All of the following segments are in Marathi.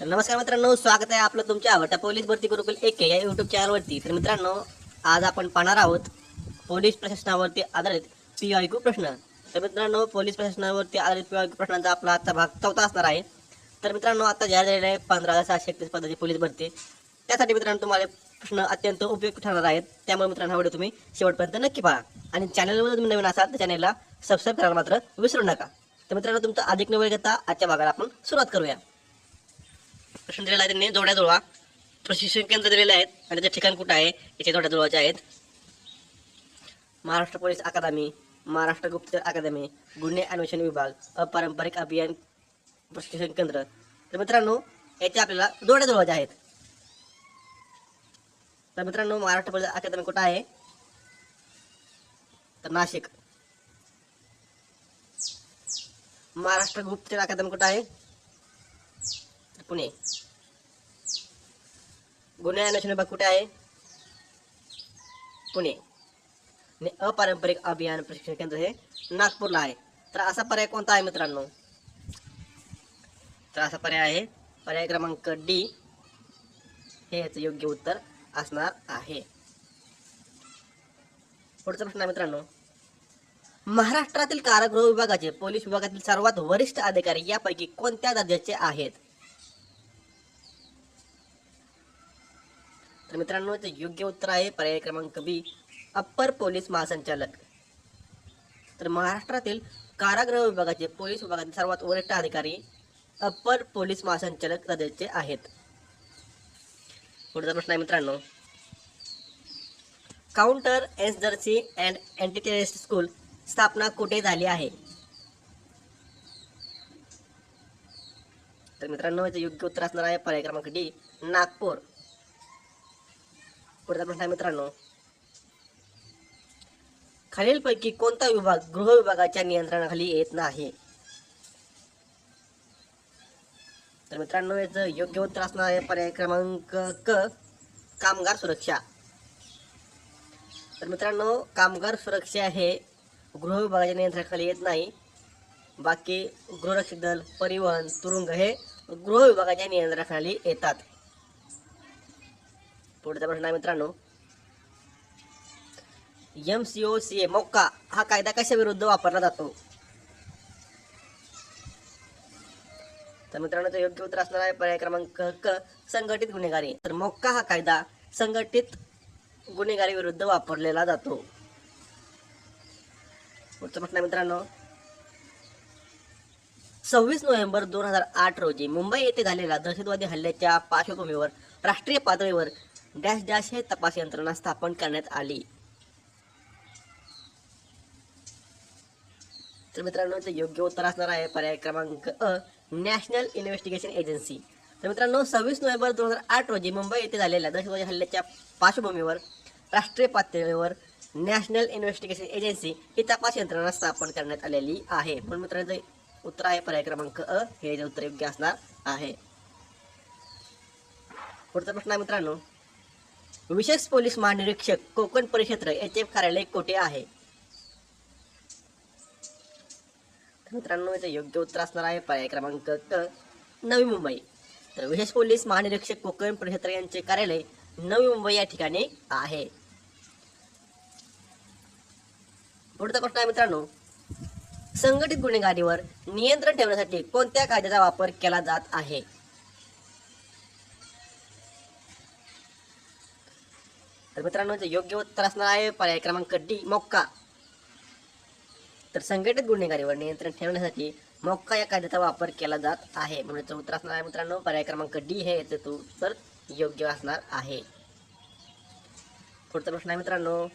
तर नमस्कार मित्रांनो स्वागत आहे आपलं तुमच्या आवडत्या पोलीस भरती गुरुकुल एक या युट्यूब चॅनलवरती तर मित्रांनो आज आपण पाहणार आहोत पोलीस प्रशासनावरती आधारित पी आय प्रश्न. तर मित्रांनो पोलीस प्रशासनावरती आधारित पी आय प्रश्नांचा आपला आजचा भाग चौथा असणार आहे. तर मित्रांनो आता जाहीर झालेला आहे पंधरा हजार सहाशे एकतीस पदाची पोलीस भरती. त्यासाठी मित्रांनो तुम्हाला प्रश्न अत्यंत उपयुक्त ठरणार आहेत. त्यामुळे मित्रांनो हा व्हिडिओ तुम्ही शेवटपर्यंत नक्की पहा. आणि चॅनलवर तुम्ही नवीन असाल तर चॅनलला सबस्क्राईब करायला मात्र विसरू नका. तर मित्रांनो तुमचा अधिक न घेता आजच्या भागाला आपण सुरुवात करूया. प्रश्न दिलेला आहे त्यांनी जोड्या जुळवा. प्रशिक्षण केंद्र दिलेले आहेत आणि त्याचे ठिकाण कुठं आहे याचे जोड्या जुळवायचे आहेत. महाराष्ट्र पोलीस अकादमी महाराष्ट्र गुप्त अकादमी गुन्हे अन्वेषण विभाग अपारंपरिक अभियान प्रशिक्षण केंद्र. तर मित्रांनो याचे आपल्याला जोड्या जुळवायच्या आहेत. तर मित्रांनो महाराष्ट्र पोलीस अकादमी कुठं आहे? तर नाशिक. महाराष्ट्र गुप्त अकादमी कुठं आहे? पुणे. गुन्हे अन्वेषण विभाग कुठे आहे? पुणे. आणि अपारंपरिक अभियान प्रशिक्षण केंद्र हे नागपूरला आहे. तर असा पर्याय कोणता आहे मित्रांनो? तर असा पर्याय आहे. पर्याय क्रमांक डी हे याचं योग्य उत्तर असणार आहे. पुढचा प्रश्न आहे मित्रांनो. महाराष्ट्रातील कारागृह विभागाचे पोलीस विभागातील सर्वात वरिष्ठ अधिकारी यापैकी कोणत्या दर्जाचे आहेत? तर मित्रांनो ते योग्य उत्तर आहे. पर्याय क्रमांक बी अप्पर पोलीस महासंचालक. तर महाराष्ट्रातील कारागृह विभागाचे पोलीस विभागातील सर्वात वरिष्ठ अधिकारी अप्पर पोलीस महासंचालक पदाचे आहेत. पुढचा प्रश्न आहे मित्रांनो. Counter insurgency and anti terrorist school स्थापना कुठे झाली आहे? तर मित्रांनो याचं योग्य उत्तर असणार आहे. पर्याय क्रमांक डी नागपूर. पुढचा प्रश्न आहे मित्रांनो. खालीलपैकी कोणता विभाग गृह विभागाच्या नियंत्रणाखाली येत नाही? तर मित्रांनो याचं योग्य उत्तर असणार आहे पर्याय क्रमांक क कामगार सुरक्षा. तर मित्रांनो कामगार सुरक्षा हे गृह विभागाच्या नियंत्रणाखाली येत नाही. बाकी गृहरक्षक दल परिवहन तुरुंग हे गृह विभागाच्या नियंत्रणाखाली येतात. पुढचा प्रश्न आहे मित्रांनो. M C O C A MCOCA हा कायदा कशा विरुद्ध वापरला जातो? तर मित्रांनो योग्य उत्तर असणार आहे. पर्याय क्रमांक क संघटित गुन्हेगारी. तर मोक्का हा कायदा संघटित गुन्हेगारी विरुद्ध वापरलेला जातो. पुढचा प्रश्न आहे मित्रांनो. सव्वीस नोव्हेंबर दोन हजार आठ रोजी मुंबई येथे झालेल्या दहशतवादी हल्ल्याच्या पार्श्वभूमीवर राष्ट्रीय पातळीवर डॅश डॅश हे तपास यंत्रणा स्थापन करण्यात आली. तर मित्रांनो ते योग्य उत्तर असणार आहे. पर्याय क्रमांक अ नॅशनल इन्व्हेस्टिगेशन एजन्सी. तर मित्रांनो सव्वीस नोव्हेंबर दोन हजार आठ रोजी मुंबई येथे झालेल्या दहशतवादी हल्ल्याच्या पार्श्वभूमीवर राष्ट्रीय पातळीवर नॅशनल इन्व्हेस्टिगेशन एजन्सी ही तपास यंत्रणा स्थापन करण्यात आलेली आहे. म्हणून मित्रांनो उत्तर आहे. पर्याय क्रमांक अ हे उत्तर योग्य असणार आहे. पुढचा प्रश्न आहे मित्रांनो विशेष पोलीस महानिरीक्षक कोकण परिक्षेत्र याचे कार्यालय कोठे आहे? मित्रांनो याचं योग्य उत्तर असणार आहे. पर्याय क्रमांक क नवी मुंबई. तर विशेष पोलीस महानिरीक्षक कोकण परिक्षेत्र यांचे कार्यालय नवी मुंबई या ठिकाणी आहे. पुढचा प्रश्न आहे मित्रांनो संघटित गुन्हेगारीवर नियंत्रण ठेवण्यासाठी कोणत्या कायद्याचा वापर केला जात आहे? तर मित्रांनो योग्य उत्तर असणार आहे पर्याय क्रमांक डी मोक्का तर संघटित गुन्हेगारीवर नियंत्रण ठेवण्यासाठी मोक्का या कायद्याचा वापर केला जात आहे. म्हणून याचं उत्तर असणार आहे मित्रांनो पर्याय क्रमांक डी हे याचं तू तर योग्य असणार आहे. पुढचा प्रश्न आहे मित्रांनो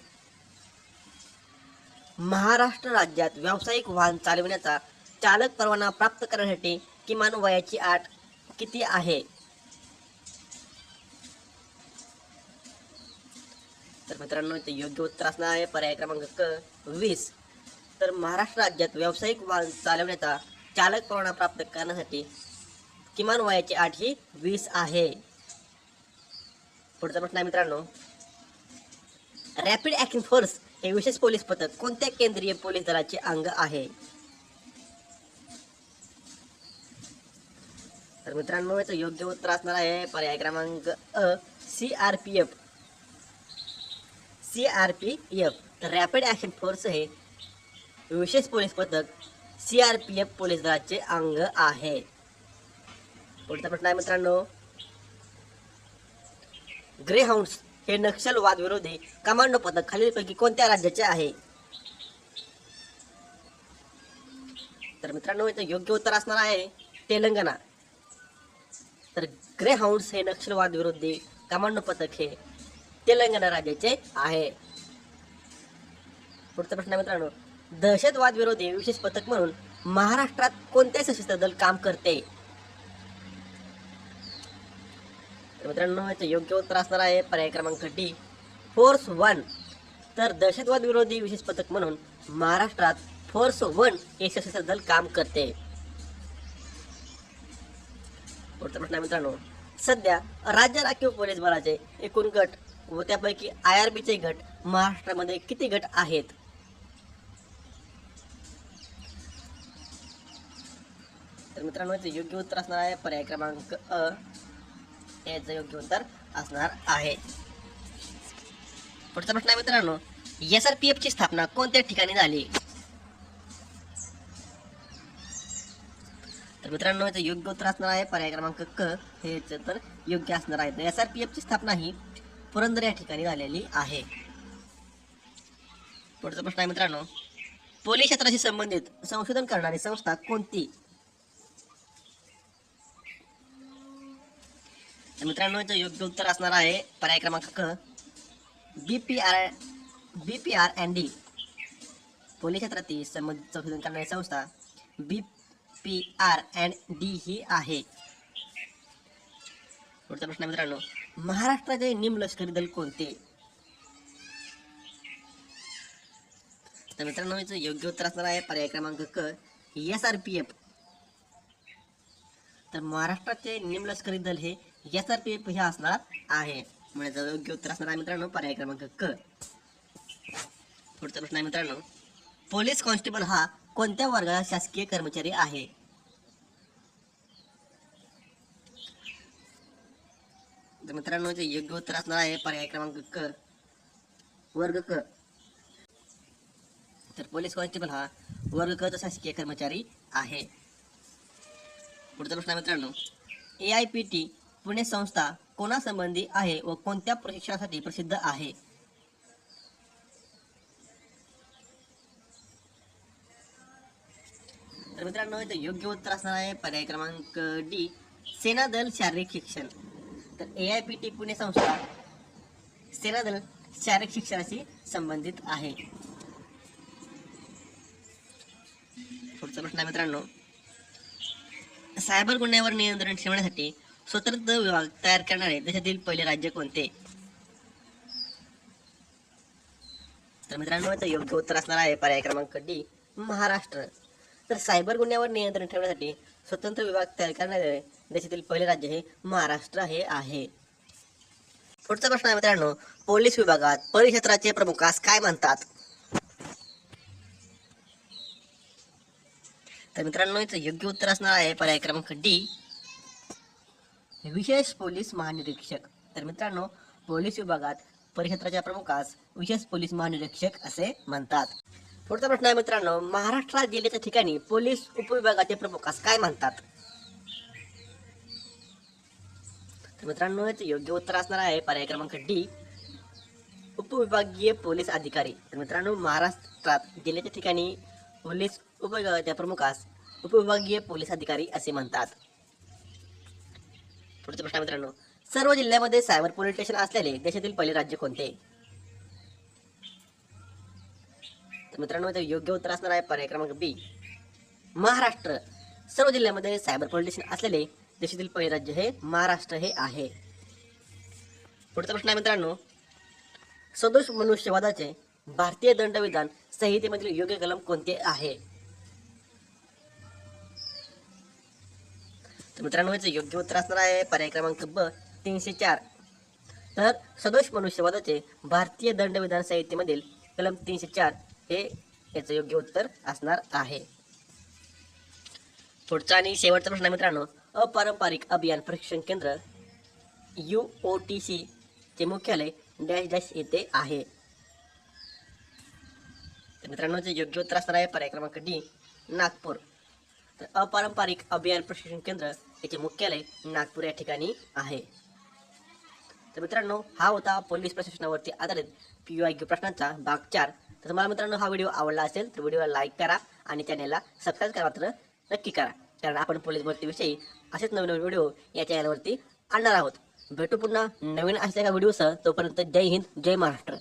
महाराष्ट्र राज्यात व्यावसायिक वाहन चालविण्याचा चालक परवाना प्राप्त करण्यासाठी किमान वयाची आठ किती आहे? मित्रांनो ते योग्य उत्तर असणार आहे. पर्याय क्रमांक क वीस. तर महाराष्ट्र राज्यात व्यावसायिक वाहन चालवण्याचा चालक परवाना प्राप्त करण्यासाठी किमान वयाची आठ ही वीस आहे. पुढचा प्रश्न आहे मित्रांनो रॅपिड ॲक्शन फोर्स हे विशेष पोलीस पथक कोणत्या केंद्रीय पोलीस दलाचे अंग आहे? तर मित्रांनो याचं योग्य उत्तर असणार आहे. पर्याय क्रमांक अ C R P F C R P F rapid action force हे विशेष पोलीस पथक C R P F police दलाचे अंग आहे. पुढचा प्रश्न आहे मित्रांनो. ग्रेहाउंड्स हे नक्षलवाद विरोधी कमांडो पथक खालीलपैकी कोणत्या राज्याचे आहे? तर मित्रांनो याचं योग्य उत्तर असणार आहे तेलंगणा. तर ग्रेहाउंड्स हे नक्षलवाद विरोधी कमांडो पथक हे तेलंगणा राज्याचे आहे. पुढचा प्रश्न मित्रांनो दहशतवाद विरोधी विशेष पथक म्हणून महाराष्ट्रात कोणते सशस्त्र दल काम करते? मित्रांनो याचं योग्य उत्तर असणार आहे पर्याय क्रमांक डी फोर्स वन. तर दहशतवाद विरोधी विशेष पथक म्हणून महाराष्ट्रात फोर्स वन हे सशस्त्र दल काम करते. पुढचा प्रश्न मित्रांनो सध्या राज्य राखीव पोलीस बलाचे एकूण गट व त्यापैकी आय आर बीचे गट महाराष्ट्रामध्ये किती गट आहेत? तर मित्रांनो याचं योग्य उत्तर असणार आहे. पर्याय क्रमांक अ. याचं योग्य उत्तर असणार आहे. पुढचा प्रश्न आहे मित्रांनो एस आर पी एफ ची स्थापना कोणत्या ठिकाणी झाली? तर मित्रांनो याचं योग्य उत्तर असणार आहे. पर्याय क्रमांक क. हे तर योग्य असणार आहे. एस आर पी एफ ची स्थापना ही पुरंदर या ठिकाणी झालेली आहे. पुढचा प्रश्न आहे मित्रांनो पोलीस क्षेत्राशी संबंधित संशोधन करणारी संस्था कोणती? तर मित्रांनो याचं योग्य उत्तर असणार आहे पर्याय क्रमांक क B P R B P R and D police क्षेत्रातील संबंधित संशोधन करणारी संस्था B P R and D ही आहे. पुढचा प्रश्न आहे मित्रांनो महाराष्ट्राचे निमलष्करी दल कोणते? तर मित्रांनो याचं योग्य उत्तर असणार आहे पर्याय क्रमांक क एस आर पी एफ तर महाराष्ट्राचे निमलष्करी दल हे एस आर पी एफ हे असणार आहे. म्हणजे योग्य उत्तर असणार आहे मित्रांनो पर्याय क्रमांक क. पुढचा प्रश्न आहे मित्रांनो पोलीस कॉन्स्टेबल हा कोणत्या वर्गाचा शासकीय कर्मचारी आहे? तर मित्रांनो जे योग्य उत्तर असणार आहे पर्याय क्रमांक क. वर्ग क. तर पोलीस कॉन्स्टेबल हा वर्ग क चा शासकीय कर्मचारी आहे. पुढचा प्रश्न आहे मित्रांनो A I P T Pune संस्था कोणासंबंधी आहे व कोणत्या प्रशिक्षणासाठी प्रसिद्ध आहे? तर मित्रांनो योग्य उत्तर असणार आहे पर्याय क्रमांक डी सेना दल शारीरिक शिक्षण. तर A I P T Pune संस्था सेरादल शारीरिक शिक्षणाशी संबंधित आहे. पुढचा प्रश्न आहे मित्रांनो सायबर गुन्ह्यावर नियंत्रण ठेवण्यासाठी स्वतंत्र विभाग तयार करणारे देशातील पहिले राज्य कोणते? तर मित्रांनो याचं योग्य उत्तर असणार आहे पर्याय क्रमांक डी महाराष्ट्र. तर सायबर गुन्ह्यावर नियंत्रण ठेवण्यासाठी स्वतंत्र विभाग तयार करणारे देशातील पहिले राज्य हे महाराष्ट्र हे आहे. पुढचा प्रश्न आहे मित्रांनो पोलीस विभागात परिक्षेत्राचे प्रमुखास काय म्हणतात? तर मित्रांनो याचं योग्य उत्तर असणार आहे पर्याय क्रमांक डी. विशेष पोलीस महानिरीक्षक. तर मित्रांनो पोलीस विभागात परिक्षेत्राच्या प्रमुखास विशेष पोलीस महानिरीक्षक असे म्हणतात. पुढचा प्रश्न आहे मित्रांनो महाराष्ट्र जिल्ह्याच्या ठिकाणी पोलीस उपविभागाचे प्रमुखास काय म्हणतात? तर मित्रांनो याचं योग्य उत्तर असणार आहे पर्याय क्रमांक डी उपविभागीय पोलीस अधिकारी. तर मित्रांनो महाराष्ट्रात जिल्ह्याच्या ठिकाणी पोलीस उपविभागाच्या प्रमुखास उपविभागीय पोलीस अधिकारी असे म्हणतात. पुढचा प्रश्न मित्रांनो सर्व जिल्ह्यामध्ये सायबर पोलीस स्टेशन असलेले देशातील पहिले राज्य कोणते? मित्रांनो याचं योग्य उत्तर असणार आहे पर्याय क्रमांक बी. महाराष्ट्र. सर्व जिल्ह्यामध्ये सायबर पोलीस स्टेशन असलेले देशातील पहिले राज्य हे महाराष्ट्र हे आहे. पुढचा प्रश्न आहे मित्रांनो सदोष मनुष्यवादाचे भारतीय दंडविधान संहितेमधील योग्य कलम कोणते आहे? तर मित्रांनो याचं योग्य उत्तर असणार आहे पर्याय क्रमांक ब तीनशे चार. तर सदोष मनुष्यवादाचे भारतीय दंडविधान संहितेमधील कलम तीनशे चार. हे याचं योग्य उत्तर असणार आहे. पुढचा आणि शेवटचा प्रश्न मित्रांनो अपारंपरिक अभियान प्रशिक्षण केंद्र यू ओ टी सी चे मुख्यालय डॅश डॅश येथे आहे. तर मित्रांनो जे योग्य उत्तर असणार आहे पर्याय क्रमांक डी नागपूर. तर अपारंपरिक अभियान प्रशिक्षण केंद्र याचे मुख्यालय नागपूर या ठिकाणी आहे. तर मित्रांनो हा होता पोलीस प्रशासनावरती आधारित पी आय क्यू प्रश्नांचा भाग चार. तर तुम्हाला मित्रांनो हा व्हिडिओ आवडला असेल तर व्हिडिओला लाईक करा आणि चॅनलला सबस्क्राईब करा मात्र नक्की करा. कारण आपण पोलीस भरतीविषयी असेच नवीन नवीन व्हिडिओ या चॅनलवरती आणणार आहोत. भेटू पुन्हा नवीन अशा एका व्हिडिओसह. तोपर्यंत जय हिंद जय महाराष्ट्र.